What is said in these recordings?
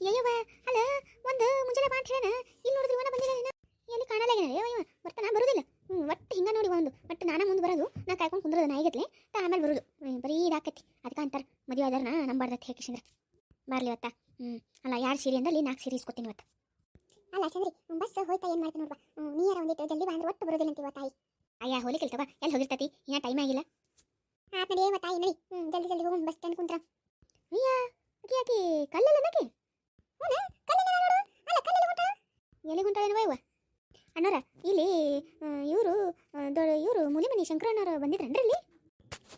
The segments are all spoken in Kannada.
ಅಯ್ಯವ್ವ ಅಲ್ಲ ಒಂದು ಮುಂಜಾನೆ ಬಾ ಅಂತ ಹೇಳನ ಇಲ್ಲಿ ನೋಡಿದ್ರೆ ಇವನ ಬಂದಿಲ್ಲ ನೀನು ಎಲ್ಲಿ ಕಾಣಲ್ಲ ಅಯ್ಯವ ಬರ್ತಾನ. ಬರುದಿಲ್ಲ. ಹ್ಞೂ ಒಟ್ಟು ಹಿಂಗ ನೋಡಿ ಒಂದು. ಒಟ್ಟು ನಾನ ಮುಂದೆ ಬರೋದು ನಾ ಕಾಯ್ಕೊಂಡು ಕುಂದ್ರದ ನಾಯಿಗತ್ಲೆ. ತಾ ಆಮೇಲೆ ಬರೋದು. ಬರೀ ಇದಾಕತಿ ಅದಕ್ಕೆ ಅಂತಾರೆ. ಮದುವೆ ಆದ್ರೆ ನಾ ನಂಬಾರ್ದತ್ತೆ ಹೇಕಿಸಿಂದ್ರ ಬರಲಿ ಇವತ್ತ. ಹ್ಞೂ ಅಲ್ಲ ಯಾರ್ ಸೀರೆ ಅಂದಲ್ಲಿ ನಾಲ್ಕು ಸೀರೆ ಇಸ್ಕೊತೀನಿ ಇವತ್ತು. ಅಲ್ಲ ಚಂದ್ರಿ ಬಸ್ ಹೋಯ್ತಾ ಏನು ಮಾಡ್ತೀನಿ ನೋಡ್ಬಾ ನೀರ ಒಂದಿಟ್ಟು ಜಲ್ದಿ ಬಂದ್ರೆ ಒಟ್ಟು ಬರೋದಿಲ್ಲ ಅಂತೀವ ತಾಯಿ. ಅಯ್ಯ ಹೋಲಿ ಕೆಲ್ತವ ಎಲ್ಲಿ ಹೋಗಿರ್ತತಿ? ಇನ್ನ ಟೈಮ್ ಆಗಿಲ್ಲ. ಆತ್ ನಡಿ ತಾಯಿ ನಡಿ. ಹ್ಞೂ ಜಲ್ದಿ ಜಲ್ದಿ ಹೋಗಿ ಬಸ್ ಸ್ಟ್ಯಾಂಡ್ ಕುಂತ್ರ. ಅಯ್ಯ ಅಕಿ ಆಕಿ ಕಲ್ಲಲ್ಲ ನಕ್ಕೆ ಎಲ್ಲಿ ಗುಂಟಾಳೇನವ ಇವ? ಅಣ್ಣಾರ ಇಲ್ಲಿ ಇವರು ದೊಡ್ಡ ಇವರು ಮುಲಿಮನಿ ಶಂಕರಣ್ಣವ್ರು ಬಂದಿದ್ರನ್ರಿ ಇಲ್ಲಿ?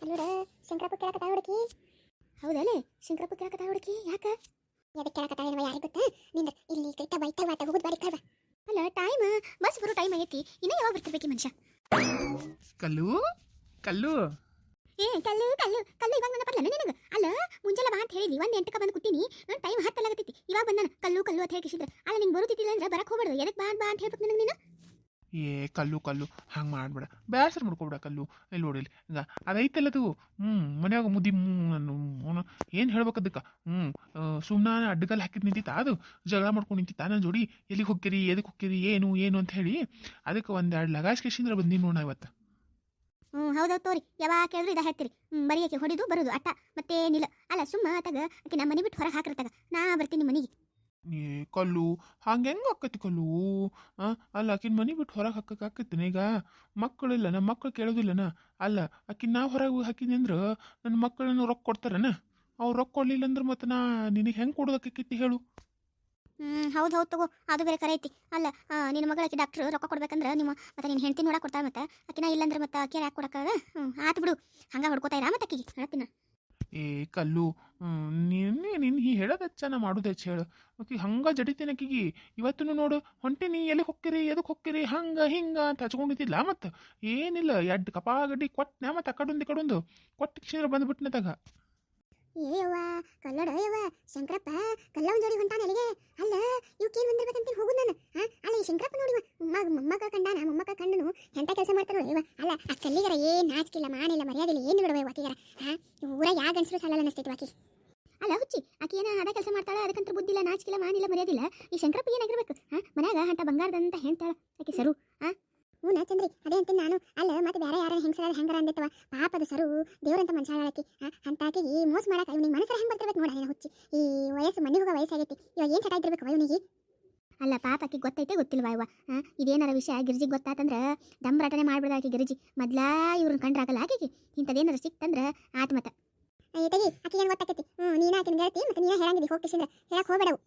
ಅಲ್ಲೋಡ ಶಂಕರಪ್ಪ ಕೇಳಕತ್ತ ಹುಡುಕಿ. ಹೌದಲ್ಲೇ ಶಂಕರಪ್ಪ ಕೇಳಕತ್ತ ಹುಡುಕಿ ಯಾಕ? ಯಾಕೆ ಕೇಳಕತ್ತ ಏನವ ಯಾರಿಗೆ ಗೊತ್ತಾ? ನಿಂದ ಇಲ್ಲಿ ಕೈತ ಬೈತ ಮಾತ ಹೋಗುದು ಬಾರಿ ಕಳ್ವ ಅಲ್ಲ ಟೈಮ್ ಬಸ್ ಬರೋ ಟೈಮ್ ಆಗೈತಿ ಇನ್ನ ಯಾವಾಗ ಬರ್ತಿರ್ಬೇಕು ಮನುಷ್ಯ? ಕಲ್ಲು ಕಲ್ಲು. ಏ, ಕಲ್ಲು ಕಲ್ಲು ಕಲ್ಲು, ಇವಾಗ ನನ್ನ ಬರ್ಲ ನಿನಗೆ? ಅಲ್ಲ, ಮುಂಜಾನೆ ಬಾ ಅಂತ ಹೇಳಿದ್ವಿ. ಒಂದು ಎಂಟಕ್ಕೆ ಬಂದು ಕೂತೀನಿ ನನ್ನ ಟೈಮ್ ಹತ್ತಲಾಗತ್ತೈತಿ ಇವಾಗ ಬಂದಾನ ಕಲ್ಲು ಕಲ್ಲು ಅಂತ ಹೇಳಿಸಿದ್ರೆ ಅಲ್ಲ, ನಿಂಗೆ ಬರುತ್ತಿದ್ದಿಲ್ಲ ಅಂದ್ರೆ ಬರಕ್ಕೆ ಹೋಗ್ಬೇಡ ಎದಕ್ಕೆ ಬಾ ಬಾ ಅಂತ ಹೇಳ್ಬೇಕು ನಿನಗೆ ನೀನು? ಏ, ಕಲ್ಲು ಕಲ್ಲು, ಹಂಗೆ ಮಾಡ್ಬೇಡ. ಬೇಸರ ಮಾಡ್ಕೊಬೇಡ, ಕಲ್ಲು. ಇಲ್ಲಿ ನೋಡಿಲ್ಲ ಈಗ ಅದೈತಲ್ಲದು ಹ್ಞೂ ಮನ್ಯಾಗ ಮುದ್ದಿ ಏನು ಹೇಳ್ಬೇಕದಕ್ಕೆ ಹ್ಞೂ ಸುಮ್ಮನೆ ಅಡ್ಡಗಲ್ಲಿ ಹಾಕಿದ್ ನಿಂತಿತ್ತ. ಅದು ಜಗಳ ಮಾಡ್ಕೊಂಡು ನಿಂತಿತ್ತ ನನ್ನ ಜೋಡಿ. ಎಲ್ಲಿಗೆ ಹೋಗ್ತೀರಿ ಎದಕ್ಕೆ ಹೋಗ್ತೀರಿ, ಏನು ಏನು ಅಂತ ಹೇಳಿ. ಅದಕ್ಕೆ ಒಂದೆರಡು ಲಗಾಶ್ ಕೇಶಿಂದ್ರೆ ಬಂದೀನಿ ನೋಡ ಇವತ್ತು. ಹ್ಞೂ ಹೌದೌದು ತೋರಿ. ಯಾವಾಗ ಕೇಳಿದ್ರು ಇದ ಹೇಳ್ತೀರಿ. ಹ್ಞೂ ಬರೀ ಆಕೆ ಹೊಡಿದು ಬರೋದು ಅಟ್ಟ ಮತ್ತೇನಿಲ್ಲ ಅಲ್ಲ, ಸುಮ್ಮ ಆತಾಗ ಆಕೆ ನಮ್ಮ ಮನೆ ಬಿಟ್ಟು ಹೊರಗೆ ಹಾಕಿರ್ತಾಗ. ನಾ ಬರ್ತೀನಿ ಮನೆಗೆ. ಏ ಕಲ್ಲು, ಹಂಗೆ ಹೆಂಗೆ ಆಕತಿ ಕಲ್ಲು? ಅಲ್ಲ, ಆಕಿನ ಮನೆ ಬಿಟ್ಟು ಹೊರಗೆ ಹಾಕಕ್ಕೆ ಆಕತ್ತಿನ ಈಗ. ಮಕ್ಕಳಿಲ್ಲ ನಮ್ಮ ಮಕ್ಕಳು ಕೇಳೋದಿಲ್ಲನ? ಅಲ್ಲ, ಆಕಿನ ನಾ ಹೊರಗೆ ಹಾಕಿನಿ ಅಂದ್ರೆ ನನ್ನ ಮಕ್ಕಳನ್ನು ರೊಕ್ಕ ಕೊಡ್ತಾರನ? ಅವ್ರು ರೊಕ್ಕ ಕೊಡಲಿಲ್ಲ ಅಂದ್ರೆ ಮತ್ತೆ ನಾ ನಿನಗೆ ಹೆಂಗೆ ಕೊಡೋದಕ್ಕಿತ್ತಿ ಹೇಳು. ಹ್ಞೂ ಹೌದು ಹೌದು ತಗೋ. ಅದು ಬೇರೆ ಕರೆ ಐತಿ. ಅಲ್ಲ ನಿನ್ನ ಮಗಳಕ್ಕೆ ಡಾಕ್ಟ್ರು ರೊಕ್ಕ ಕೊಡ್ಬೇಕಂದ್ರೆ ನಿಮ್ಮ, ಮತ್ತೆ ನಿನ್ನ ಹೆಂಡತಿ ನೋಡಕ್ಕೆ ಕೊಡ್ತಾರೆ ಮತ್ತೆ, ಆಕಿನ ಇಲ್ಲಂದ್ರೆ ಮತ್ತೆ ಆಕೆ ಯಾಕೆ ಕೊಡಕ್ಕಾಗ ಹ್ಞೂ ಆತು ಬಿಡು. ಹಂಗೆ ಹೊಡ್ಕೋತಾ ಇರಾ ಮತ್ತೆ ಆಕಿಗೆ? ಹೇಳ್ತೀನಿ. ಏ, ಕಲ್ಲು ನೀನೇ ನಿನ್ನ ಹೀ ಹೇಳೋದು ಹೆಚ್ಚ ನಾ ಮಾಡೋದು ಹೆಚ್ಚು ಹೇಳು. ಆಕಿ ಹಂಗೆ ಜಡಿತೀನಿ ಆಕಿಗೆ. ಇವತ್ತು ನೋಡು ಹೊಂಟಿನಿ ಎಲ್ಲಿ ಹೊಕ್ಕಿರಿ ಎದಕ್ಕೆ ಹೊಕ್ಕಿರಿ, ಹಂಗೆ, ಹಿಂಗ ಅಂತ ಹಚ್ಕೊಂಡಿದ್ದಿಲ್ಲ ಮತ್ತು. ಏನಿಲ್ಲ, ಎಡ್ ಕಪಾಗಡ್ಡಿ ಕೊಟ್ಟನೆ ಮತ್ತು ಆ ಕಡೊಂದು ಈ ಕಡೊಂದು. ಕೊಟ್ಟು ಕ್ಷೀರ ಬಂದ್ಬಿಟ್ನತಾಗ. ಏಯವ್ವ ಕಲ್ಲಡ ಯವ್ವ ಶಂಕರಪ್ಪ ಕಲ್ಲವನ್ ಜೋಡಿ ಹೊಂಟಾನ ಅಲ್ಲಿಗೆ. ಅಲ್ಲ ಇವಕ್ಕೇನು ಬಂದಿರ್ಬೇಕಂತ ಹೋಗು ನಾನು ಹಾ ಅಲ್ಲ, ಈ ಶಂಕರಪ್ಪ ನೋಡಿವ ಮಗ, ಮೊಮ್ಮಗ ಕಂಡಾನ ಮೊಮ್ಮಕ್ಕ ಕಂಡನು. ಎಂಥ ಕೆಲಸ ಮಾಡ್ತಾನೋ ಅಯ್ಯವ ಅಲ್ಲ, ಆ ಕಲ್ಲಿಗರ ಏನ್ ನಾಚಿಕಿಲ್ಲ ಮಾನಿಲ್ಲ, ಮರ್ಯಾದಿಲ್ಲ ಏನು ಬಿಡುವ ಆಕಿಗರ ಹಾ ಊರ ಯಾ ಗಂಡಸರು ಸಾಲಲ್ಲ ಅನಿಸ್ತೈತಿ ಆಕಿ ಅಲ್ಲ, ಹುಚ್ಚಿ ಆಕಿ ಏನ ಅದ ಕೆಲಸ ಮಾಡ್ತಾಳ? ಅದಕ್ಕಂತ ಬುದ್ಧಿಲ್ಲ ನಾಚಿಕಿಲ್ಲ ಮಾನಿಲ್ಲ ಮರ್ಯಾದಿಲ್ಲ ಈ ಶಂಕರಪ್ಪ ಏನಾಗಿರ್ಬೇಕು? ಹಾ ಮನ್ಯಾಗ ಅಂತ ಬಂಗಾರದಂತ ಹೇಳ್ತಾಳ ಆಕಿ ಸರು. ಹ್ಞೂ ಚಂದ್ರಿ, ಅದೇ ಅಂತ ನಾನು. ಅಲ್ಲ, ಮತ್ತೆ ಬೇರೆ ಯಾರ ಹೆಂಗಸರ ಹೆಂಗರ ಅಂದಿತ್ತವ? ಪಾಪದ ಸರು ದೇವ್ರಂತ ಮನುಷ್ಯಾಳಕ್ಕೆ ಈ ಮೋಸ ಮಾಡಕ್ಕೆ ಇವ್ನಿಗೆ ಮನಸ್ಸರ ಹೆಂಗೆ ಬರ್ತಿರ್ಬೇಕು ನೋಡ ಹುಚ್ಚಿ. ಈ ವಯಸ್ಸು ಮನೆಗೆ ಹೋಗೋ ವಯಸ್ಸಾಗೈತಿ. ಇವಾಗ ಏನು ಚಟ ಇದ್ದಿರ್ಬೇಕು ಇವನಿಗೆ ಅಲ್ಲ, ಪಾಪ ಆಕಿ ಗೊತ್ತೈತೆ, ಗೊತ್ತಿಲ್ವಾ ಇವ? ಇದೇನಾರ ವಿಷಯ ಗಿರ್ಜಿಗೆ ಗೊತ್ತಾತಂದ್ರೆ ದಮ್ ಮಾಡ್ಬಿಡ್ದ ಆಕೆ ಗಿರಿಜಿ. ಮೊದ್ಲಾ ಇವ್ರನ್ನ ಕಂಡ್ರಾಗಲ್ಲ ಆಕೆಗೆ. ಇಂಥದ್ದೇನಾರ ಸಿಕ್ತಂದ್ರೆ ಆತ್ಮತ ತೆಗಿ ಏನು ಗೊತ್ತಾಕೈತಿ? ಹ್ಞೂ, ನೀನು ಆಕಿನ ಗೆಳತಿ, ಮತ್ತೆ ನೀನು ಹೇಳಂಗಿದಿ ಹೋಗ್ತಿಸಿದ್ರೆ ಹೇಳಕ್ಕೆ ಹೋಗ್ಬೇಡವು.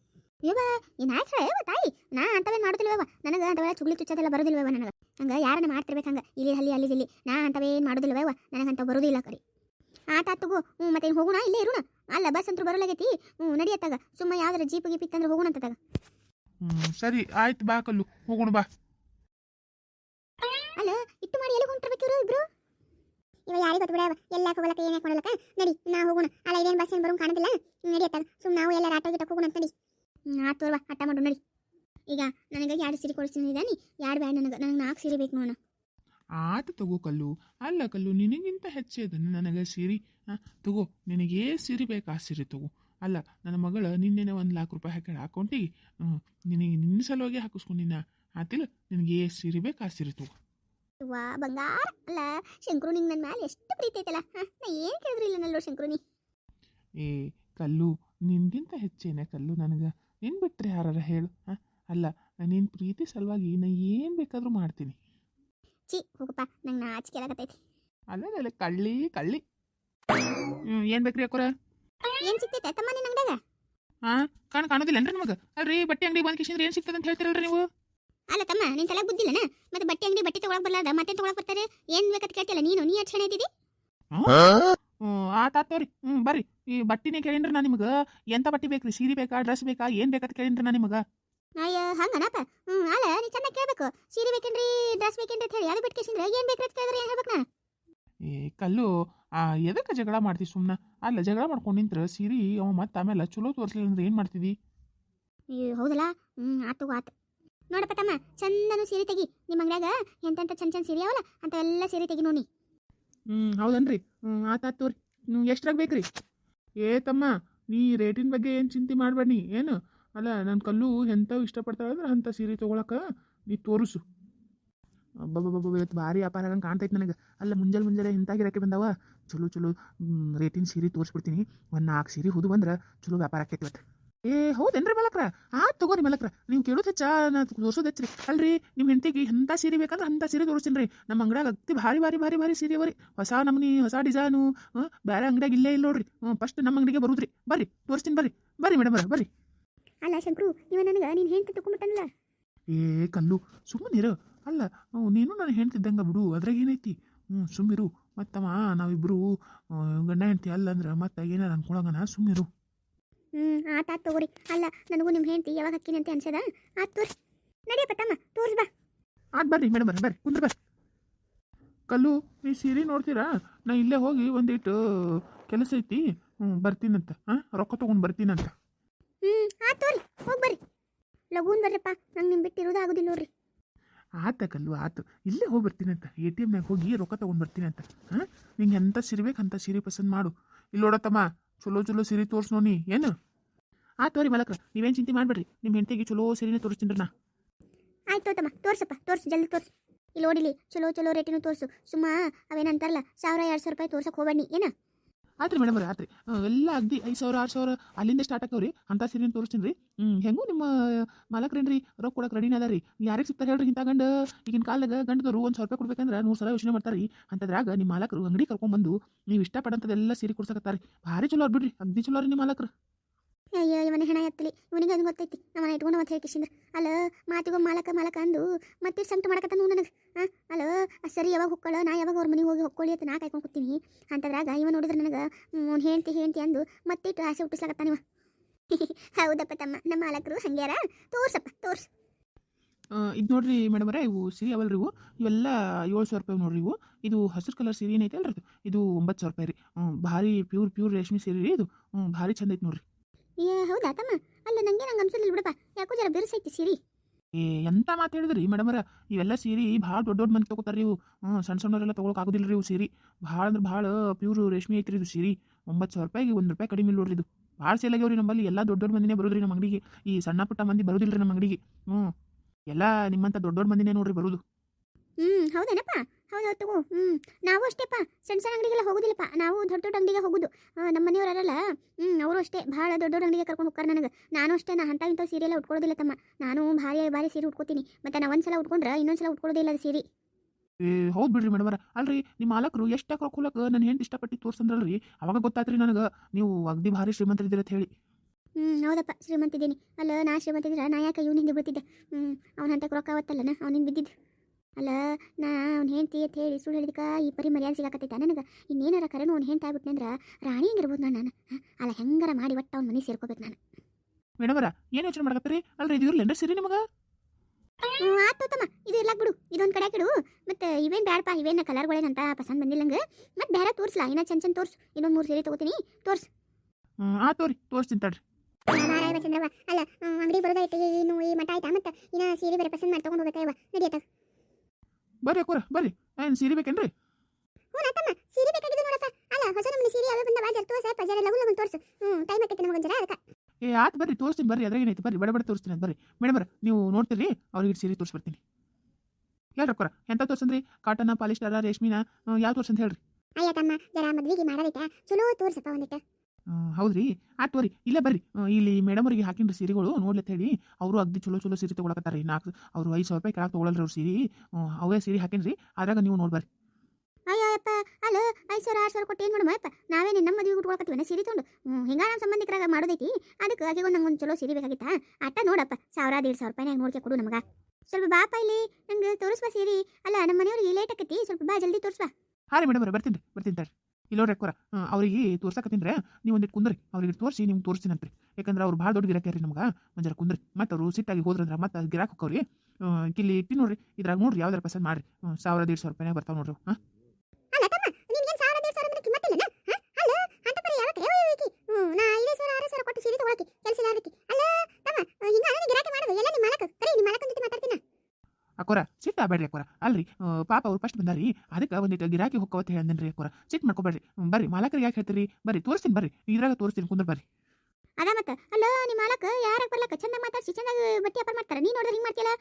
ಇವ ಏನು ಆಯ್ತು ಹೇಳ ತಾಯಿ. ನಾ ಅಂತವೇನು ಮಾಡೋದಿಲ್ವವ ನನಗೆ ಅಂತವೆಲ್ಲ ಚುಗ್ಲಿ ಚುಚ್ಚದೆಲ್ಲ ಬರೋದಿಲ್ವವ ನನಗೆ? ಹಂಗೆ ಯಾರನ್ನ ಮಾಡ್ತಿರ್ಬೇಕು ಹಂಗೆ? ಇಲ್ಲಿ ಅಲ್ಲಿ ಅಲ್ಲಿ ಇಲ್ಲಿ. ನಾ ಅಂತವೇನು ಮಾಡೋದಿಲ್ವವ ನನಗಂತ ಬರೋದಿಲ್ಲ ಕರಿ ಆಟ ತಗೋ. ಹ್ಞೂ ಮತ್ತೆ ಹೋಗೋಣ? ಇಲ್ಲೇ ಇರೋಣ. ಅಲ್ಲ ಬಸ್ ಅಂತೂ ಬರಲಾಗೈತಿ. ಹ್ಞೂ ನಡಿಯತ್ತಾಗ ಸುಮ್ಮ ಯಾವ್ದಾರ ಜೀಪ್ ಗೀಪ್ ಇತ್ತಂದ್ರೆ ಹೋಗೋಣ ಅಂತದಾಗ ಸರಿ ಆಯ್ತು ಬಾ ಕಲ್ಲು. ಹೋಗೋಣ ಬಾ. ಅಲ್ಲ ಇಟ್ಟು ಮಾಡಿ ಎಲ್ಲಿ ಹೊಂಟಿರ್ಬೇಕು ಇವರು ಇಬ್ರು? ಇವ ಯಾರಿಗೆ ಗೊತ್ತು ಬಿಡವ ಎಲ್ಲ ಹೋಗಲಕ್ಕ ಏನೇ ಯಾಕೆ ನಡಿ ನಾ ಹೋಗೋಣ. ಅಲ್ಲ ಇದೇನು ಬಸ್ ಏನು ಬರೋಂಗ್ ಕಾಣೋದಿಲ್ಲ? ನಡಿಯತ್ತಾಗ ಸುಮ್ಮ ನಾವು ಎಲ್ಲ ಆಟೋ ಗಿಟಕ್ಕೆ ಹೋಗೋಣ ಅಂತ ನಡಿ. ಹ್ಞೂ ತೋರ್ವ ಹಠ ಮಾಡು ನಡಿ. ಈಗ ನನಗೆ ಎರಡು ಸೀರೆ ಕೊಡಿಸ್ತೀನಿ ಇದ್ದಾನೆ ಎರಡು ಬ್ಯಾಡ್ ನನಗೆ ನನಗೆ ನಾಲ್ಕು ಸೀರೆ ಬೇಕು ನೋಡ. ಆತ ತಗೋ ಕಲ್ಲು. ಅಲ್ಲ ಕಲ್ಲು ನಿನಗಿಂತ ಹೆಚ್ಚೇದನ್ನು ನನಗೆ ಸೀರೆ? ಹಾಂ ತಗೋ ನಿನಗೇ ಸೀರೆ ಬೇಕು ಆ ಸೀರೆ ತಗೋ. ಅಲ್ಲ ನನ್ನ ಮಗಳು ನಿನ್ನೆನೆ ಒಂದು ಲಾಖ ರೂಪಾಯಿ ಹಾಕಿ ಅಕೌಂಟಿಗೆ. ಹ್ಞೂ ನಿನಗೆ ನಿನ್ನ ಸಲುವಾಗಿ ಹಾಕಿಸ್ಕೊಂಡಿನ ಆತಿಲ್ಲ ನಿನಗೆ ಏ ಸೀರೆ ಬೇಕು ಆ ಸೀರೆ ತಗೋ. ವಾ ಬಂಗಾರ ಅಲ್ಲ ಶಂಕರು ನಿಂಗೆ ನನ್ನ ಮೇಲೆ ಎಷ್ಟು ಪ್ರೀತಿ ಐತಲ್ಲ? ಹಾಂ ನಾ ಏನು ಕೇಳಿದ್ರಿಲ್ಲ ನಲ್ಲೋ ಶಂಕರು ನೀ ಏ ಕಲ್ಲು ನಿನ್ಗಿಂತ ಹೆಚ್ಚೇನೆ ಕಲ್ಲು ನನಗೆ. ನಿನ್ ಬಿಟ್ರೆ ಯಾರಾರ ಹೇಳು ಹಾಂ? ಅಲ್ಲ ನಿನ್ನ ಪ್ರೀತಿ ಸಲುವಾಗಿ ನಾ ಏನು ಬೇಕಾದರೂ ಮಾಡ್ತೀನಿ. ಚಿ ಹೋಗಪ್ಪ ನಂಗೆ ನಾಚಿಕೆ ಆಗತೈತಿ ಅಲ್ಲ ಅಲ್ಲ ಕಳ್ಳಿ ಕಳ್ಳಿ. ಏನು ಬೇಕ್ರಿ ಅಕ್ಕೋರ? ಏನು ಸಿಗ್ತೈತೆ ತಮ್ಮ ನಿನ್ನ ಅಂಗಡಿಯಾಗ? ಹಾಂ ಕಾಣ ಕಾಣೋದಿಲ್ಲನ್ರಿ ನಿಮಗೆ? ಅಲ್ರಿ ಬಟ್ಟೆ ಅಂಗಡಿ ಬಂದು ಕಿಶಂದ್ರೆ ಏನು ಸಿಗ್ತದೆ ಅಂತ ಹೇಳ್ತೀರಲ್ರಿ ನೀವು? ಅಲ್ಲ ತಮ್ಮ ನಿನ್ ತಲೆಗೆ ಬುದ್ಧಿಲ್ಲನ ಮತ್ತೆ ಬಟ್ಟೆ ಅಂಗಡಿ ಬಟ್ಟೆ ತಗೊಳಕ್ ಬರಲಾರ್ದ ಮತ್ತೆ ತಗೊಳಕ್ ಬರ್ತಾರೆ? ಏನ್ ಬೇಕಂತ ಕೇಳ್ತಿಲ್ಲ ನೀನು ನೀ ಅಕ್ಷಣ ಇದ್ದೀರಿ ಹ್ಞೂ ಆತ ಆತವ್ರಿ ಹ್ಞೂ ಬರ್ರಿ. ಈ ಬಟ್ಟಿನೇ ಕೇಳಿನ್ರಿ ನಾ ನಿಮ್ಗೆ. ಎಂಥ ಬಟ್ಟೆ ಬೇಕ್ರಿ? ಸೀರೆ ಬೇಕಾ ಡ್ರೆಸ್ ಬೇಕಾ? ಏನು ಬೇಕಂತ ಕೇಳಿನ್ರಿ ನಾ ನಿಮಗೆ. ಅಯ್ಯ ಹಂಗನಪ್ಪ ಹ್ಞೂ ಅಲ್ಲ ನೀ ಚೆನ್ನಾಗಿ ಕೇಳ್ಬೇಕು. ಸೀರೆ ಬೇಕೇನ್ರಿ ಡ್ರೆಸ್ ಬೇಕೇನ್ರಿ ಅಂತ ಹೇಳಿ. ಅದು ಬಿಟ್ಟು ಕೇಸಿಂದ್ರೆ ಏನ್ ಬೇಕ್ರಿ ಅಂತ ಕೇಳಿದ್ರೆ ಏನ್ ಹೇಳ್ಬೇಕು ನಾ ಏ ಕಲ್ಲು ಆ ಎದಕ್ಕೆ ಜಗಳ ಮಾಡ್ತಿ ಸುಮ್ಮನೆ ಅಲ್ಲ ಜಗಳ ಮಾಡ್ಕೊಂಡು ನಿಂತ್ರ ಸೀರೆ ಅವ ಮತ್ತೆ ಆಮೇಲೆ ಚಲೋ ತೋರಿಸ್ಲಿಲ್ಲ ಅಂದ್ರೆ ಏನು ಮಾಡ್ತಿದ್ದಿ ಅಯ್ಯೋ ಹೌದಲ್ಲ? ಹ್ಮ್ ಆತು ಆತು. ನೋಡಪ್ಪ ತಮ್ಮ ಚಂದನು ಸೀರೆ ತೆಗಿ. ನಿಮ್ಮ ಅಂಗಡ್ಯಾಗ ಎಂತ ಚಂದ ಚಂದ ಸೀರೆ ಅವಲ್ಲ? ಅಂತ ಎಲ್ಲ ಸೀರೆ ತೆಗಿ ನೋಡಿ ಹ್ಞೂ ಹೌದನ್ರಿ? ಹ್ಞೂ ಆತ ಆತ್ ತೋರಿ. ಹ್ಞೂ ಎಷ್ಟ್ರಾಗ ಬೇಕ್ರಿ? ಏ ತಮ್ಮ, ನೀ ರೇಟಿನ ಬಗ್ಗೆ ಏನು ಚಿಂತೆ ಮಾಡಬೇಡಿ ಏನು? ಅಲ್ಲ ನನ್ನ ಕಲ್ಲು ಎಂಥವು ಇಷ್ಟಪಡ್ತಾಳೆ ಅಂದ್ರೆ ಅಂಥ ಸೀರೆ ತೊಗೊಳಕ್ಕೆ ನೀ ತೋರಿಸು. ಇವತ್ತು ಭಾರಿ ವ್ಯಾಪಾರ ಆಗಂಗೆ ಕಾಣ್ತೈತೆ ನನಗೆ. ಅಲ್ಲ ಮುಂಜಾನೆ ಮುಂಜಾನೆ ಇಂಥ ಗಿರಾಕಿ ಬಂದಾವ. ಚಲೋ ಚಲೋ ರೇಟಿನ ಸೀರೆ ತೋರಿಸ್ಬಿಡ್ತೀನಿ. ಒಂದು ನಾಲ್ಕು ಸೀರೆ ಹುದು ಬಂದ್ರೆ ಚಲೋ ವ್ಯಾಪಾರ ಆಕೈತಿ ಇವತ್ತು ಏ ಹೌದೇನ್ರಿ ಮಲಕ್ರ? ಆ ತಗೋರಿ ಮಲಕ್ರ. ನೀವು ಕೇಳೋದು ಹೆಚ್ಚ ತೋರ್ಸೋದು ಹೆಚ್ಚ್ರಿ. ಅಲ್ರಿ ನಿಮ್ಮ ಹೆಂಡತಿಗೆ ಎಂಥ ಸೀರೆ ಬೇಕಂದ್ರೆ ಅಂತ ಸೀರೆ ತೋರಿಸ್ತೀನಿ ರೀ ನಮ್ಮ ಅಂಗಡ್ಯಾಗ ಅತಿ ಭಾರಿ ಭಾರಿ ಭಾರಿ ಭಾರಿ ಸೀರೆ ಅವರಿ ಹೊಸ ನಮ್ನಿ ಹೊಸ ಡಿಸೈನು ಬೇರೆ ಅಂಗಡಿಯಾಗ ಇಲ್ಲೇ ಇಲ್ಲ ನೋಡ್ರಿ. ಹ್ಞೂ ಫಸ್ಟ್ ನಮ್ಮ ಅಂಗಡಿಗೆ ಬರುದ್ರಿ. ಬರ್ರಿ ತೋರಿಸ್ತೀನಿ ಬರ್ರಿ. ಬರ್ರಿ ಮೇಡಮ್ ಬರ್ರಿ. ಅಲ್ಲ ಶಂಕ್ರು ಇವ ನನಗೆ ನೀನು ಹೆಂಡತಿ ತಗೊಂಬಿಟ್ಟನಲ್ಲ? ಏ ಕಲ್ಲು ಸುಮ್ಮನಿರು ಅಲ್ಲ ನೀನು ನಾನು ಹೇಳ್ತಿದ್ದಂಗೆ ಬಿಡು. ಅದ್ರಾಗ ಏನೈತಿ? ಹ್ಞೂ ಸುಮ್ಮಿರು ಮತ್ತಮ್ಮ ನಾವಿಬ್ಬರು ಗಂಡ ಹೆಂಡ್ತಿ ಅಲ್ಲ ಅಂದ್ರೆ ಮತ್ತೆ ಏನಾರ ಅನ್ಕೊಳಂಗನ ಸುಮ್ಮಿರು ಹ್ಞೂ ಆತ ತೋರಿ. ತಗೋರಿ ಅಲ್ಲ ನನಗೂ ನಿಮ್ಮ ಹೇಳ್ತಿ ಯಾವಾಗ ಹಕ್ಕಿನಿ ಅಂತ ಅನ್ಸದ? ಆತ್ ತೋರಿ. ನಡಿಯಪ್ಪ ತಮ್ಮ. ತೋರ್ಸ್ ಬಾ. ಆಗ ಬರ್ರಿ ಮೇಡಮ್ ಬರ್ರಿ ಬರ್ರಿ. ಕುಂದ್ರ ಬರ್ರಿ ಕಲ್ಲು ನೀ ಸೀರೆ ನೋಡ್ತೀರಾ? ನಾ ಇಲ್ಲೇ ಹೋಗಿ ಒಂದಿಟ್ಟು ಕೆಲಸ ಐತಿ. ಹ್ಞೂ ಬರ್ತೀನಂತ. ಹಾಂ ರೊಕ್ಕ ತೊಗೊಂಡು ಬರ್ತೀನಂತ. ಹ್ಞೂ ಆತ್ ತೋರಿ. ಹೋಗ್ ಬರ್ರಿ. ಲಗೂನ್ ಬರ್ರಪ್ಪ. ನಂಗೆ ನಿಮ್ಮ ಬಿಟ್ಟಿರೋದು ಆಗೋದಿಲ್ಲ ನೋಡ್ರಿ. ಆತ ಕಲ್ಲು ಆತು. ಇಲ್ಲೇ ಹೋಗಿ ಬರ್ತೀನಂತ. ಎ ಟಿ ಎಮ್ನಾಗ ಹೋಗಿ ರೊಕ್ಕ ತೊಗೊಂಡು ಬರ್ತೀನಂತ. ಹಾಂ ನಿಂಗೆ ಎಂಥ ಸೀರೆ ಬೇಕು ಅಂಥ ಸೀರೆ ಪಸಂದ್ ಮಾಡು. ಇಲ್ಲಿ ನೋಡತ್ತಮ್ಮ ಚಲೋ ಚಲೋ ಸೀರೆ ತೋರ್ಸ್ ನೀ ಏನು? ಆ, ತೋರಿ ಮಲಕ್ರ, ನೀವೇನು ಚಿಂತೆ ಮಾಡಬೇಡ್ರಿ. ನಿಮ್ಮ ಹೆಂಡತಿಗೆ ಚಲೋ ಸೀರೆನೇ ತೋರಿಸ್ತೀನಿ ನಾ. ಆಯ್ತು ತಮ್ಮ ತೋರ್ಸಪ್ಪ, ತೋರ್ಸು, ಜಲ್ದಿ ತೋರ್ಸು. ಇಲ್ಲಿ ನೋಡಿಲಿ, ಚಲೋ ಚಲೋ ರೇಟಿನೂ ತೋರ್ಸು. ಸುಮ್ಮ ಅವೇನಂತಾರಲ್ಲ, ಸಾವಿರ ಎರಡು ಸಾವಿರ ರೂಪಾಯಿ ತೋರ್ಸಕ್ಕೆ ಹೋಗ್ಬೇಡಿ ಏನ? ಆತ್ರಿ ಮೇಡಮ್ ರೀ ಆತ್ರಿ. ಎಲ್ಲ ಅಗ್ದಿ ಐದು ಸಾವಿರ, ಆರು ಸಾವಿರ ಅಲ್ಲಿಂದ ಸ್ಟಾರ್ಟ್ ಆಕವ್ರಿ ಅಂತ ಸೀರೆನ ತೋರಿಸ್ತೀನಿ ರೀ ಹೆಂಗೂ ನಿಮ್ಮ ಮಾಲಕ್ರೇನ್ರಿ, ರೊಕ್ಕ ಕೊಡಕ್ಕೆ ರೆಡಿನ ಅದ ರೀ ಯಾರಿಗೆ ಸಿಗ್ತಾರೆ ಹೇಳ್ರಿ ಇಂಥ ಗಂಡು. ಈಗಿನ ಕಾಲದಾಗ ಗಂಡದವರು ಒಂದು ಸಾವಿರ ರೂಪಾಯಿ ಕೊಡ್ಬೇಕಂದ್ರೆ ನೂರು ಸಲ ಯೋಚನೆ ಮಾಡ್ತಾರೆ ರೀ ಅಂತದ್ರಾಗ ನಿಮ್ಮ ಮಾಲಕರು ಅಂಗಡಿ ಕರ್ಕೊಂಡ್ಬಂದು ನೀವು ಇಷ್ಟಪಡಂಥದ್ದೆಲ್ಲ ಸೀರೆ ಕೊಡ್ಸಕತ್ತಾರೆ ಭಾರಿ ಚಲೋ ಬಿಡ್ರಿ, ಅಗ್ದಿ ಚಲೋ ರೀ ನಿಮ್ಮ ಮಾಲಕರು. ಅಯ್ಯೋ, ಇವನ ಹೆಣ ಎತ್ತಲಿ. ಇವನಿಗೆ ಅದು ಗೊತ್ತೈತಿ. ಅವನ ಇಟ್ಕೊಂಡು ಮತ್ತೆ ಕಿಶಿಂದ್ರ ಅಲ್ಲ ಮಾತಿಗೋ ಮಾಲಕ ಮಾಲಕ ಅಂದು ಮತ್ತೆ ಸಂಕಟ ಮಾಡಕತ್ತ ನೂ ನನಗೆ ಹಾಂ ಅಲ್ಲ ಸರಿ ಯಾವಾಗ ಹೊಕ್ಕಳ, ನಾ ಯಾವಾಗ ಅವ್ರ ಮನೆಗೆ ಹೋಗಿ ಹೊಕ್ಕೊಳ್ಳಿ ಅಂತ ನಾ ಕಾಯ್ಕೊಂಡು ಕೂತೀನಿ. ಅಂತದ್ರಾಗ ಇವ ನೋಡಿದ್ರೆ ನನಗೆ ಅವ್ನು ಹೇಳ್ತಿ ಹೇಳ್ತಿ ಅಂದು ಮತ್ತೆ ಇಟ್ಟು ಆಸೆ ಹುಟ್ಟಿಸ್ಲಾಕತ್ತಾನ ಇವ. ಹೌದಪ್ಪ ತಮ್ಮ, ನಮ್ಮ ಮಾಲಕರು ಹಂಗ್ಯಾರ? ತೋರ್ಸಪ್ಪ, ತೋರ್ಸು. ಇದು ನೋಡ್ರಿ ಮೇಡಮರೇ ಇವು ಸೀರೆ ಅವಲ್ರಿ ಇವು. ಇವೆಲ್ಲ ಏಳು ಸಾವಿರ ರೂಪಾಯಿ ನೋಡ್ರಿ ಇವು. ಇದು ಹಸಿರು ಕಲರ್ ಸೀರೆ ಏನೈತೆ ಅಲ್ರಿ ಇದು ಒಂಬತ್ತು ಸಾವಿರ ರೂಪಾಯಿ ರೀ. ಭಾರಿ ಪ್ಯೂರ್ ಪ್ಯೂರ್ ರೇಷ್ಮೆ ಸೀರೆ ರೀ ಇದು. ಭಾರಿ ಚಂದ ಐತೆ ನೋಡ್ರಿ. ಏ, ಹೌದಾ ತಮ್ಮ? ಅಲ್ಲ, ನಂಗೆ ನಂಗೆ ಅನ್ಸಲಿಲ್ಲ ಬಿಡಪ್ಪ. ಯಾಕೋ ಜರ ಬಿರುಸೈತಿ ಸಿರಿ. ಏ, ಎಂತ ಮಾತು ಹೇಳಿದ್ರಿ ಮೇಡಮರ ಇವೆಲ್ಲ ಸೀರೆ ಭಾಳ ದೊಡ್ಡ ದೊಡ್ಡ ಮಂದಿ ತೊಗೋತಾರೆ ಇವು. ಹ್ಞೂ ಸಣ್ಣ ಸಣ್ಣವರೆಲ್ಲ ತೊಗೊಳಕ್ ಆಗೋದಿಲ್ಲ ರೀ ಇವು ಸೀರೆ. ಭಾಳ ಅಂದ್ರೆ ಭಾಳ ಪ್ಯೂರ್ ರೇಷ್ಮೆ ಐತ್ರಿ ಇದು ಸೀರೆ. ಒಂಬತ್ತು ಸಾವಿರ ರೂಪಾಯಿಗೆ ಒಂದು ರೂಪಾಯಿ ಕಡಿಮೆ ನೋಡ್ರಿ ಇದು. ಭಾಳ ಸೇಲ್ ಆಗ್ಯಾವ್ರಿ ನಮ್ಮಲ್ಲಿ. ಎಲ್ಲ ದೊಡ್ಡ ದೊಡ್ಡ ಮಂದಿನೇ ಬರೋದ್ರಿ ನಮ್ಮ ಅಂಗಡಿಗೆ. ಈ ಸಣ್ಣ ಪುಟ್ಟ ಮಂದಿ ಬರೋದಿಲ್ಲ ರೀ ನಮ್ಮ ಅಂಗಡಿಗೆ. ಹ್ಞೂ ಎಲ್ಲ ನಿಮ್ಮಂಥ ದೊಡ್ಡ ದೊಡ್ಡ ಮಂದಿನೇ ನೋಡ್ರಿ ಬರೋದು. ಹ್ಞೂ ಹೌದೇನಪ್ಪ? ಹೌದು ಹೌದು ತಗೋ. ಹ್ಞೂ ನಾವು ಅಷ್ಟೇಪ್ಪ ಸಣ್ಣ ಸಣ್ಣ ಅಂಗಡಿಗೆಲ್ಲ ಹೋಗೋದಿಲ್ಲಪ್ಪ ನಾವು ದೊಡ್ಡ ದೊಡ್ಡ ಅಂಗಡಿಗೆ ಹೋಗೋದು. ನಮ್ಮ ಮನೆಯವ್ರು ಅರಲ್ಲ ಹ್ಞೂ ಅವರು ಅಷ್ಟೇ. ಭಾಳ ದೊಡ್ಡ ದೊಡ್ಡ ಅಂಗಡಿಗೆ ಕರ್ಕೊಂಡು ಹೋಗ್ತಾರೆ ನನಗೆ. ನಾನು ಅಷ್ಟೇ ನಾ ಅಂಥ ಇಂಥ ಸೀರೆ ಎಲ್ಲ ಉಟ್ಕೊಳ್ಳೋದಿಲ್ಲ ತಮ್ಮ. ನಾನು ಭಾರಿ ಭಾರಿ ಸೀರೆ ಉಟ್ಕೋತೀನಿ. ಮತ್ತು ನಾ ಒಂದ್ಸಲ ಉಟ್ಕೊಂಡ್ರೆ ಇನ್ನೊಂದ್ಸಲ ಸಲ ಉಟ್ಕೊಳ್ಳೋದಿಲ್ಲ ಅದು ಸೀರೆ. ಏ ಹೌದು ಬಿಡ್ರಿ ಮೇಡಮರ ಅಲ್ರಿ ನಿಮ್ಮ ಮಾಲಕರು ಎಷ್ಟು ಕೊಲಕ್ಕೆ ನನ್ನ ಹೆಂಡತಿ ಇಷ್ಟಪಟ್ಟು ತೋರ್ಸಂದ್ರಲ್ರಿ? ಅವಾಗ ಗೊತ್ತಾತ್ರಿ ನನಗೆ. ನೀವು ಅಗ್ದಿ ಭಾರಿ ಶ್ರೀಮಂತರಿದ್ದೀರ ಅಂತ ಹೇಳಿ. ಹ್ಞೂ ಹೌದಪ್ಪ. ಶ್ರೀಮಂತ ಇದ್ದೀನಿ. ಅಲ್ಲ ನಾ ಶ್ರೀಮಂತಿದ್ರೆ ನಾ ಯಾಕೆ ಇವ್ನ ಹಿಂದೆ ಬೀಳ್ತಿದ್ದೆ? ಹ್ಞೂ ಹಂತಕ್ಕೆ ರೊಕ್ಕ ಅವತ್ತಲ್ಲನ? ಅವನಿಂದ ಬಿದ್ದಿದ್ದು? ಅಲ್ಲ ನಾ ಅವ್ನ ಹೆಂಡತಿ ಅಂತ ಹೇಳಿ ಸುಳ್ಳು ಹೇಳಿದಕ್ಕೆ ಈ ಪರಿ ಮರ್ಯಾದೆ ಸಿಗಾಕತ್ತೈತೆ. ನನಗೆ ಇನ್ನೇನಾರ ಕರೆನು ಅವ್ನ ಹೆಂಡ್ತಿ ಆಗ್ಬಿಟ್ನೆ ಅಂದ್ರೆ ರಾಣಿ ಹೆಂಗಿರ್ಬೋದು ನಾನು ನಾನು? ಅಲ್ಲ ಹೆಂಗಾರ ಮಾಡಿ ಒಟ್ಟು ಅವ್ನ ಮನೆ ಸೇರ್ಕೋಬೇಕು ನಾನು. ಮೇಡಮರ ಏನು ಯೋಚನೆ ಮಾಡಕತ್ತೀರಿ? ಅಲ್ರಿ ಇದು ಇರ್ಲೇನ್ರಿ ಸೇರಿ ನಿಮಗೆ? ಹ್ಞೂ ಆತು ತಮ್ಮ. ಇದು ಇರ್ಲಾಕ್ ಬಿಡು. ಇದೊಂದು ಕಡೆ ಇಡು ಮತ್ತೆ ಇವೇನು ಬ್ಯಾಡಪ್ಪ ಇವೇನು ಕಲರ್ಗಳೇನಂತ ಪಸಂದ್ ಬಂದಿಲ್ಲಂಗೆ. ಮತ್ತೆ ಬೇರೆ ತೋರಿಸ್ಲಾ ಇನ್ನ ಚಂದ ಚಂದ ತೋರ್ಸು. ಇನ್ನೊಂದು ಮೂರು ಸೀರೆ ತಗೋತೀನಿ. ತೋರ್ಸು. ಆ ತೋರಿ ತೋರಿಸ್ತೀನಿ ತಡ್ರಿ. ಮಾರಾಯ ಚಂದ್ರವ ಅಲ್ಲ ಅಂಗಡಿ ಬರೋದೈತಿ ಏನು ಈ ಮಠ ಆಯ್ತಾ? ಮತ್ತೆ ಇನ್ನ ಸೀರೆ ಬೇರೆ ಪಸಂದ್ ಮಾಡಿ ಬರ್ರಿ ಅಕ್ಕೋರ ಬರ್ರಿ. ಏನು ಸೀರೆ ಬೇಕೇನ್ರಿ? ಹ್ಞೂ ತಮ್ಮ ಸೀರೆ ಬೇಕಾಗಿದೆ ನೋಡಪ್ಪ. ಅಲ್ಲ ಹೊಸ ನಮ್ಮನೆ ಸೀರೆ ಯಾವ ಬಂದವ ಜರ ತೋರ್ಸ ಜರ ಲಗು ಲಗು ತೋರ್ಸು. ಹ್ಞೂ ಟೈಮ್ ಆಕೈತಿ ನಮಗೆ ಜರ ಅದಕ್ಕೆ. ಏ ಆತ್ ಬರ್ರಿ ತೋರಿಸ್ತೀನಿ ಬರ್ರಿ. ಅದ್ರಾಗ ಏನೈತಿ ಬರ್ರಿ ಬಡ ಬಡ ತೋರಿಸ್ತೀನಿ ಅಂತ ಬರ್ರಿ. ಮೇಡಮ್ ನೀವು ನೋಡ್ತೀರಿ ಅವ್ರಿಗೆ ಸೀರೆ ತೋರಿಸ್ಬರ್ತೀನಿ ಹೇಳ್ರಿ ಅಕ್ಕೋರ ಎಂತ ತೋರ್ಸಂದ್ರಿ? ಕಾಟನ ಪಾಲಿಸ್ಟರ ರೇಷ್ಮಿನ ಯಾವ ತೋರ್ಸಂತ ಹೇಳ್ರಿ. ಅಯ್ಯ ತಮ್ಮ ಜರ ಮದ್ವಿಗೆ ಮಾಡೋದೈತೆ ಚಲೋ ತೋರ್ಸಪ್ಪ ಒಂದಿಟ್ಟು ಹೌದ್ರಿ? ಆಯ್ತು ತೋರಿ ಇಲ್ಲ ಬರ್ರಿ. ಇಲ್ಲಿ ಮೇಡಮ್ ಅವ್ರಿಗೆ ಹಾಕಿನ್ರಿ ಸೀರೆಗಳು ನೋಡ್ಲತ್ತ ಹೇಳಿ. ಅವರು ಅಗ್ದಿ ಚಲೋ ಚಲೋ ಸೀರೆ ತೊಗೊಳಕತ್ತಾರ ರೀ ನಾಲ್ಕು ಅವ್ರು ಐದು ಸಾವಿರ ರೂಪಾಯಿ ಕೆಳಗೆ ತೊಗೊಳಲ್ರಿ ಅವ್ರು ಸೀರೆ. ಅವೇ ಸೀರೆ ಹಾಕಿನ್ರಿ. ಅದ್ರಾಗ ನೀವು ನೋಡ್ಬರ್ರಿ ಅಯ್ಯಪ್ಪ ಅಲ್ಲ ಐದು ಸಾವಿರ ಆರು ಸಾವಿರ ಕೊಟ್ಟು ಏನು ಮಾಡಮ್ಮಪ್ಪ ನಾವೇ ನಮ್ಮ ಮದುವೆ ಉಟ್ಕೊಳಕತ್ತೀವನ ಸೀರೆ ತೊಗೊಂಡು? ಹಿಂಗ ನಮ್ಮ ಸಂಬಂಧಿಕರಾಗ ಮಾಡೋದೈತಿ. ಅದಕ್ಕೆ ಒಂದು ನಂಗೆ ಒಂದು ಚಲೋ ಸೀರೆ ಬೇಕಾಗಿತ್ತಾ? ಅಟ್ಟ ನೋಡಪ್ಪ ಸಾವಿರ ಎರಡು ಸಾವಿರ ರೂಪಾಯಿ ನೋಡ್ಕೆ ಕೊಡು ನಮಗೆ. ಸ್ವಲ್ಪ ಬಾಪ ಇಲ್ಲಿ ನಂಗೆ ತೋರಿಸ್ಬಾ ಸೀರೆ. ಅಲ್ಲ ನಮ್ಮ ಮನೆಯವ್ರಿಗೆ ಲೇಟ್ ಆಕತಿ. ಸ್ವಲ್ಪ ಬಾ ಜಲ್ದಿ ತೋರಿಸ್ಬಾ. ಹಾಂ ರೀ ಮೇಡಮ್ ಬರ್ತೀನಿ ರೀ ಬರ್ತೀನಿ ತಡ್ರಿ. ಇಲ್ಲಿ ನೋಡ್ರಿ ಅಕ್ಕೋರ ಅವ್ರಿಗೆ ತೋರ್ಸಕತ್ತೀನಿ ನೀವು ಒಂದಿಟ್ಟು ಕುಂದ್ರಿ ಅವ್ರಿಗೆ ತೋರಿಸಿ ನಿಮ್ಗೆ ತೋರಿಸ್ತೀನಂತ್ರಿ ಯಾಕಂದ್ರೆ ಅವ್ರು ಭಾಳ ದೊಡ್ಡ ಗಿರಾಕಿ ರೀ ನಮ್ಗೆ ಒಂಜರ ಕುಂದ್ರಿ ಮತ್ತೆ ಅವರು ಸಿಟ್ಟಾಗಿ ಹೋದ್ರಂದ್ರೆ ಮತ್ತೆ ಗಿರಾಕ್ ಹೋಕ್ಕವ್ರಿ ಇಲ್ಲಿ ಇಟ್ಟಿ ನೋಡ್ರಿ ಇದ್ರಾಗ ನೋಡ್ರಿ ಯಾವ್ದಾರ ಪಸಂದ್ ಮಾಡ್ರಿ ಸಾವಿರದ ಸಾವಿರ ದೇಡ್ ಸಾವಿರ ರೂಪಾಯಿನಾಗ ಬರ್ತಾವ ನೋಡ್ರಿ ಹಾಂ ಕೆಲಸ ಹಿಂಗ ಗಿರಾಕಿ ಮಾಡೋದು ಎಲ್ಲ ನಿಮ್ಮ ಮಾಲಕ ಕರಿ ನಿಮ್ಮ ಮಾಲಕನ ಜೊತೆ ಮಾತಾಡ್ತೀನಿ ಅಕ್ಕೋರ ಸಿಟ್ಟು ಆಗಬೇಡ್ರಿ ಅಕ್ಕೋರ. ಅಲ್ರಿ ಪಾಪ ಅವ್ರು ಫಸ್ಟ್ ಬಂದಾರಿ. ಅದಕ್ಕೆ ಒಂದಿಟ್ಟು ಗಿರಾಕಿ ಹೋಕ್ಕವತ್ತ ಹೇಳಂದೇನ್ರಿ ಅಕ್ಕೋರ. ಸಿಟ್ಟು ಮಾಡ್ಕೊಬೇಡ್ರಿ. ಬರ್ರಿ ಮಾಲಕರಿಗೆ ಯಾಕೆ ಹೇಳ್ತೀರಿ? ಬರ್ರಿ ತೋರಿಸ್ತೀನಿ ಬರ್ರಿ. ಇದ್ರಾಗ ತೋರಿಸ್ತೀನಿ ಕುಂದ್ರ ಬರ್ರಿ. ಅದ ಮತ್ತ ಅಲ್ಲ ನಿಮ್ಮ ಮಾಲಕ ಯಾರ ಬರ್ಲಕ್ಕ? ಚಂದ ಮಾತಾಡ್ಸಿ ಚಂದ ಬಟ್ಟೆ ಅಪ್ಪ ಮಾಡ್ತಾರ. ನೀ ನೋಡಿದ್ರೆ ಹಿಂಗೆ ಮಾಡ್ತೀಯಲ್ಲ?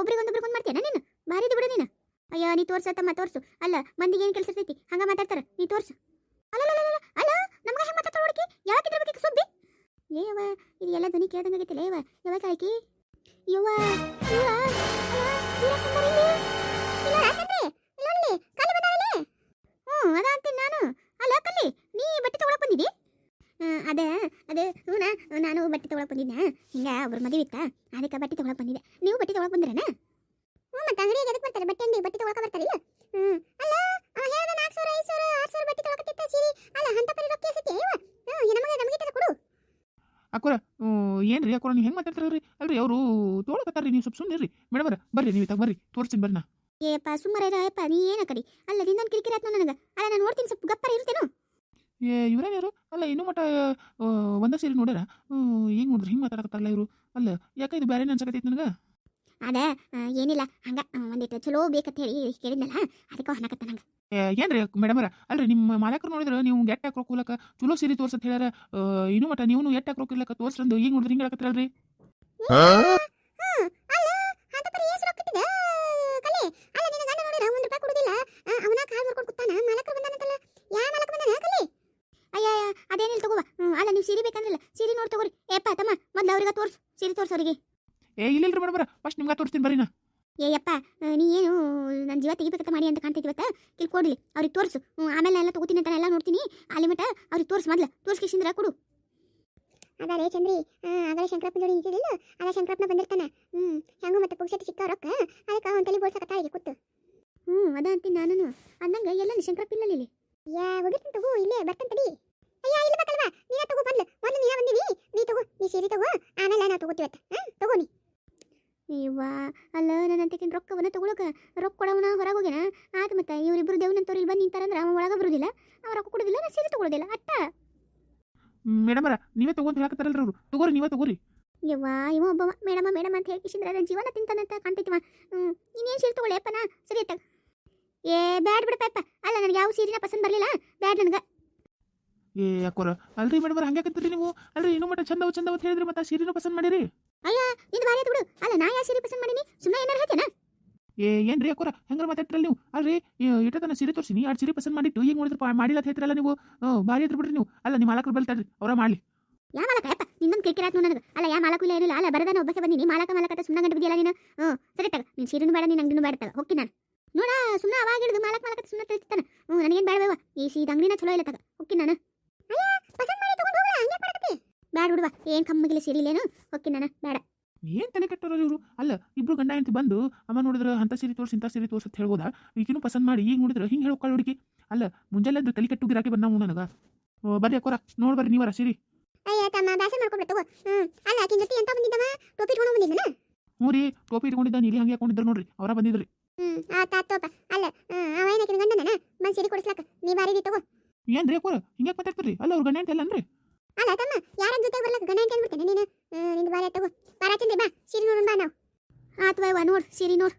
ಒಬ್ರಿಗೆ ಒಂದೊಬ್ರಿಗೆ ಒಂದು ಮಾಡ್ತೀಯ ನೀನು? ಬಾರಿದು ಬಿಡು ನೀನು. ಅಯ್ಯೋ ನೀ ತೋರ್ಸ ತಮ್ಮ ತೋರ್ಸು. ಅಲ್ಲ ಮಂದಿಗೆ ಏನು ಕೆಲಸ ಇರ್ತೈತಿ? ಹಂಗ ಮಾತಾಡ್ತಾರ. ನೀ ತೋರ್ಸು. ಅಲ್ಲ ಅಲ್ಲ, ಅಲ್ಲ, ನಮ್ಗೆ ಹೆಂಗೆ ಮಾತಾಡ್ತಾಳ ಹುಡುಕಿ ಯಾಕಿದ್ರ ಬಗ್ಗೆ ಸುದ್ದಿ? ಏವ ಇದು ಎಲ್ಲ ಧ್ವನಿ ಕೇಳ್ದಂಗೆ ಆಗೈತಿಲ್ಲ ಏವ ಯಾವಾಗ ಆಯ್ಕಿ ಯವ್ವ? ಅದ ಅಂತೀನಿ ನಾನು ಅಲ್ಲ ಕಲ್ಲಿ ನೀ ಬಟ್ಟೆ ತಗೊಳಕ್ ಬಂದಿದ್ದಿ ಅದ ಅದ ಹ್ಞೂನ ನಾನು ಬಟ್ಟೆ ತಗೊಳಕ್ ಬಂದಿದ್ದೆ ಹಿಂಗ ಒಬ್ರು ಮದುವೆ ಇತ್ತ ಅದಕ್ಕೆ ಬಟ್ಟೆ ತಗೊಳಕ್ ಬಂದಿದ್ದೆ ನೀವು ಬಟ್ಟೆ ತಗೊಳಕ್ ಬಂದ್ರೇನ ಹ್ಞೂ ಮತ್ತೆ ಅಂಗಡಿಗೆ ಎದಕ್ಕೆ ಬರ್ತಾರೆ ಬಟ್ಟೆ ಅಂಗಡಿ ಬಟ್ಟೆ ತಗೊಳಕ ಬರ್ತಾರಿಲ್ಲ ಹ್ಞೂ ಅಲ್ಲ ಅವ ಹೇಳ್ದ ನಾಲ್ಕು ಸಾವಿರ ಐದು ಸಾವಿರ ಆರು ಸಾವಿರ ಬಟ್ಟೆ ತಗೊಳಕತ್ತಿತ್ತ ಸೀರೆ ಅಲ್ಲ ಅಂತ ಪರಿ ರೊಕ್ಕ ಎಸತಿ ಅಯ್ಯವ ಹ್ಞೂ ನಮಗೆ ನಮಗೆ ತರ ಕೊಡು ಅಕ್ಕೋರ ಏನ್ರಿ ಯಾಕೋ ನೀವು ಹೆಂಗೆ ಮಾತಾಡ್ತಾರ್ರಿ ಅಲ್ರಿ ಅವರು ತೋಳಕತ್ತಾರ್ರಿ ನೀವು ಸ್ವಲ್ಪ ಸುಮ್ಮನೆ ಬರ್ರಿ ಬರ್ರಿ ನೀವು ಇತ್ತಾಗ ಬರ್ರಿ ತೋರಿಸ್ತೀನಿ ಬರ್ರಿ ನಾ. ಏಪ್ಪ ಸುಮ್ಮನೆ ಅಯ್ಯಪ್ಪ ನೀ ಏನು ಕಡಿ ಅಲ್ಲ ನಿನ್ನ ಕಿರಿಕಿರಿ ಆಯ್ತು ನನಗೆ? ಅಲ್ಲ ನಾನು ನೋಡ್ತೀನಿ ಸ್ವಲ್ಪ ಗಪ್ಪರ ಇರ್ತೇನೋ? ಏ ಇವ್ರೇನು ಯಾರು ಅಲ್ಲ ಇನ್ನೂ ಮಟ ಆ, ಒಂದ ಸೇರಿ ನೋಡ್ಯಾರ? ಹೆಂಗೆ ನೋಡಿದ್ರಿ? ಹಿಂಗೆ ಮಾತಾಡಕತ್ತಾರಲ್ಲ ಇವರು? ಅಲ್ಲ ಯಾಕೆ ಇದು ಬೇರೆ ಅನ್ಸಕತ್ತೈತಿ ನನಗೆ? ಅದ ಏನಿಲ್ಲ ಹಂಗ ಒಂದಿಟ್ಟು ಚಲೋ ಬೇಕಂತ ಹೇಳಿ ಕೇಳಿದ್ನಲ್ಲ ಅದಕ್ಕೆ ಅನ್ನಕತ್ತ ನಂಗೆ ಏನ್ರಿ ಮೇಡಮರ ಅಲ್ರಿ ನಿಮ್ಮ ಮಾಲಕರು ನೋಡಿದ್ರೆ ನೀವು ಎಟ್ಟ ಹಾಕಿ ರೊಕ್ಕ ಚಲೋ ಸೀರೆ ತೋರ್ಸತ್ ಹೇಳ್ಯಾರ ಇನ್ನೂ ಮಟ ನೀವು ಎಟ್ಟ ಹಾಕಿ ರೊಕ್ಕ ಇಲ್ಲಕ ತೋರ್ಸ್ರಂದು ಈಗ ನೋಡಿದ್ರೆ ಹಿಂಗೆ ಹೇಳಕತ್ತಾರಲ್ರಿ? ಅದೇನಿಲ್ಲ ತಗೋವಾ ಅಲ್ಲ ನೀವು ಸೀರೆ ಬೇಕಂದ್ರಲ್ಲ ಸೀರೆ ನೋಡಿ ತಗೋರಿ ಏಪ್ಪ ತಮ್ಮ ಮೊದ್ಲು ಅವ್ರಿಗೆ ತೋರ್ಸು ಸೀರೆ ತೋರ್ಸೋರಿಗೆ ಏ ಇಲ್ಲಿಲ್ರಿ ಬರ ಫಸ್ಟ್ ನಿಮ್ಗೆ ತೋರಿಸ್ತೀನಿ ಬರ್ರಿ ನಾ. ಏಯಪ್ಪ ನೀ ಏನು ನನ್ನ ಜೀವ ತೆಗಿಬೇಕಂತ ಮಾಡಿ ಅಂತ ಕಾಣ್ತೈತಿ ಇವತ್ತು? ಇಲ್ಲಿ ಕೊಡ್ಲಿ ಅವ್ರಿಗೆ ತೋರಿಸು. ಹ್ಮ್, ಆಮೇಲೆ ಎಲ್ಲ ತಗೋತೀನಿ ಅಂತ ಎಲ್ಲ ನೋಡ್ತೀನಿ. ಅಲ್ಲಿ ಮಟ ಅವ್ರಿಗೆ ತೋರಿಸು ಮೊದ್ಲು. ತೋರಿಸ್ಕೇಶಿಂದ್ರ ಕೊಡು. ಅದರೇ ಚಂದ್ರಿ ಅದರ ಶಂಕರಪ್ಪನ ಜೋಡಿ ನಿಂತಿದ್ದಿಲ್ಲ? ಅದ ಶಂಕರಪ್ಪನ ಬಂದಿರ್ತಾನೆ. ಹ್ಮ್ ಹೆಂಗು ಮತ್ತೆ ಪುಗ್ಸೆಟ್ ಸಿಕ್ಕ ರೊಕ್ಕ. ಅದಕ್ಕೆ ಅವನ ತಲೆ ಬೋಳ್ಸಕತ್ತ ಇಲ್ಲಿ ಕೂತು. ಹ್ಞೂ ಅದ ಅಂತೀನಿ ನಾನು ಅಂದಂಗ ಎಲ್ಲ ಶಂಕರಪ್ಪ ಇಲ್ಲ ಇಲ್ಲಿ. ಯಾ ಹೋಗಿರ್ತೀನಿ ತಗೋ ಇಲ್ಲೇ ಬರ್ತಾನೆ ತಡಿ. ಅಯ್ಯ ಇಲ್ಲ ಬೇಕಲ್ವಾ ನೀನ ತಗೋ ಬಂದ್ಲು ಮೊದಲು ನೀನ ಬಂದಿನಿ. ನೀ ತಗೋ ನೀ ಸೀರೆ ತಗೋ. ಆಮೇಲೆ ನಾ ತಗೋತೀವತ್ತ ಹಾಂ ತಗೋ ನೀ. ಅಯ್ಯವ್ವ ಅಲ್ಲ ನನ್ನ ಅಂತಿಕಿನ ರೊಕ್ಕವನ್ನ ತಗೊಳಕ ರೊಕ್ಕ ಕೊಡವನ ಹೊರಗೆ ಹೋಗ್ಯಾನ ಆತ ಮತ್ತೆ ಇವರಿಬ್ಬರು ದೇವ್ನಂತವ್ರು ಇಲ್ಲಿ ಬಂದು ನಿಂತಾರಂದ್ರೆ ಅವ ಒಳಗೆ ಬರೋದಿಲ್ಲ ಅವ ರೊಕ್ಕ ಕೊಡೋದಿಲ್ಲ ನಾನು ಸೀರೆ ತಗೊಳ್ಳೋದಿಲ್ಲ ಅಟ್ಟ? ಮೇಡಮರ ನೀವೇ ತಗೊಂತ ಹೇಳಕತ್ತಾರಲ್ರಿ ಅವರು ತಗೋರಿ ನೀವೇ ತಗೋರಿ. ಯವ್ವ ಇವ ಒಬ್ಬ ಮೇಡಮ ಮೇಡಮ್ ಅಂತ ಹೇಳಿ ಕಿಶಿಂದ್ರ ನನ್ನ ಜೀವನ ತಿಂತಾನಂತ ಕಾಣ್ತೈತಿವ ಇನ್ನೇನು ಸೀರೆ ತಗೊಳ್ಳಿ ಅಪ್ಪನ ಸರಿ ಅತ್ತ ಏ ಬ್ಯಾಡ್ ಬಿಡಪ್ಪ ಅಲ್ಲ ನನಗೆ ಯಾವ ಸೀರೆನ ಪಸಂದ್ ಬರಲಿಲ್ಲ ಬ್ಯಾಡ್ ನನಗೆ. ಏ ಅಕ್ಕೋರ ಅಲ್ರಿ ಮೇಡಮರ ಹಂಗೆ ನೀವು? ಅಲ್ರಿ ಇನ್ನೂ ಮಟ್ಟ ಚಂದವ ಚಂದವ ಅಂತ ಹೇಳಿದ್ರಿ ಮತ್ತೆ ಸೀರೆನೂ ಪಸಂದ್ ಮಾಡಿರಿ ನಿಂದು ಭಾರಿ ಆಯ್ತು ಬಿಡು ಅಲ್ಲ ನಾ ಯಾವ ಸೀರೆ ಪಸಂದ್ ಮಾಡೀನಿ ಸುಮ್ಮನೆ ಏನಾರು ಹೇಳ್ತೇನ ಏ ಏನ್ರಿ ಅಕ್ಕೋರ? ಹೆಂಗಾರ ಮಾತಾಡ್ತಿರಲ್ಲ ನೀವು? ಅಲ್ರಿ ಇಟ್ಟತನ ಸೀರೆ ತೋರಿಸಿ. ಎರಡು ಸೀರೆ ಪಸಂದ್ ಮಾಡಿಟ್ಟು ಈಗ ನೋಡಿದ್ರೆ ಪಾ- ಮಾಡಿಲ್ಲ ಅಂತ ಹೇಳ್ತಿರಲ್ಲ ನೀವು? ಭಾರಿ ಇದ್ರ ಬಿಡ್ರಿ ನೀವು. ಅಲ್ಲ ನಿಮ್ಮ ಮಾಲಕರು ಬಲ್ತಾಡ್ರಿ ಅವರ ಮಾಡಲಿ. ಯಾ ಮಾಲಕ ಯಪ್ಪ ನಿನ್ನೊಂದು ಕಿರಿಕಿರಿ ಆಯ್ತು ನನಗೆ. ಅಲ್ಲ ಯಾ ಮಾಲಕು ಇಲ್ಲ ಏನಿಲ್ಲ. ಅಲ್ಲ ಬರದಾನ ಒಬ್ಬಕ್ಕೆ ಬಂದಿನಿ ಮಾಲಕ ಮಾಲಕ ಅಂತ ಸುಮ್ಮನೆ ಗಂಟು ಬಿದ್ದಿಲ್ಲ ನೀನು? ಹ್ಞೂ ಸರಿ ತಗ. ನೀನು ಸೀರೆನೂ ಬೇಡ ನೀನು ಅಂಗಡಿನೂ ಬೇಡ ತಗ. ಹೋಗಿ ನಾನು. ನೋಡ ಸುಮ್ಮನೆ ಅವಾಗ ಹಿಡಿದು ಮಾಲಕ ಮಾಲಕ ಸುಮ್ಮನೆ ತಿಳಿತಾನೆ ಹ್ಞೂ ನನಗೇನು ಬೇಡವೇವ ಈ ಸೀದ ಅಂಗಡಿನ ಚಲೋ ಇಲ್ಲ ತಗ. ಹೋಗಿ ನಾನು ಬ್ಯಾಡ ಬಿಡುವ ಏನು ಕಮ್ಮಗಿಲ್ಲ ಸೀರೆ ಇಲ್ಲೇನು? ಹೋಗಿ ನಾನು. ಬೇಡ. ಏನ್ ತನಕ ಬಂದು ಅಮ್ಮ ನೋಡಿದ್ರೆ ಅಂತ ಸೀರೆ ತೋರಿಸಿ ಇಂಥ ಸೀರೆ ಅಂತ ಹೇಳ್ಬೋದಾ? ಈಗಿನೂ ಪಸಂದ್ ಮಾಡಿ ಈಗ ನೋಡಿದ್ರೆ ಹಿಂಗೆ ಹೇಳೋಕಾಳ ಹುಡುಗಿ. ಅಲ್ಲ ಮುಂಜಾನೆ ಎದ್ದು ತಲೆ ಕೆಟ್ಟು ಗಿರಾಕಿ ಬಂದ ನನಗ. ಬರ್ರಿ ಅಕ್ಕೋರ ನೋಡ್ಬರ್ರಿ ನೀವರ ಸೀರೆ. ಅಯ್ಯ ತಮ್ಮ ಹ್ಞೂ ಅಲ್ಲ ಆಕಿನ ಜೊತೆ ಎಂತ ಬಂದಿದ್ದವ? ಟೋಪಿ ಇಟ್ಕೊಂಡು ಬಂದಿದ್ದನ? ಹ್ಞೂ ರೀ ಟೋಪಿ ಇಟ್ಕೊಂಡಿದ್ದ ನೀಲಿ ಹಂಗೆ ಹಾಕೊಂಡಿದ್ರು ನೋಡ್ರಿ ಅವರ ಬಂದಿದ್ರಿ. ಹ್ಞೂ ಆತ ಆತೋಪ ಅಲ್ಲ ಹ್ಮ್, ಅವ ಏನು ಆಕಿನ ಗಂಡನ ಬಂದು ಸೀರೆ ಕೊಡಿಸ್ಲಾಕ ನೀ ಬಾರಿ ತಗೋ. ಏನ್ರಿ ಅಕ್ಕೋರ ಹಿಂಗೆ ಮಾತಾಡ್ತೀರಿ ಅಲ್ಲ ಅವ್ರ ಗಂಡ ಅಂತ ಅಲ್ಲ ಅನ್ರಿ ಅಲ್ಲ ತಮ್ಮ ಯಾರ ಜೊತೆ ಬರ್ಲಕ್ಕ ಗಂಡ ಅಂತ ಅಂದ್ಬಿಡ್ತೇನೆ ನೀನು? ಹ್ಮ್, ನಿಂದು ಬಾರಿ ತಗೋ. ಬಾರ ಚಂದ್ರಿ ಬಾ ಸೀರೆ ನೋಡೋಣ ಬಾ ನಾವು. ಆತು ಬಾ ನೋಡು ಸೀರೆ ನೋಡು.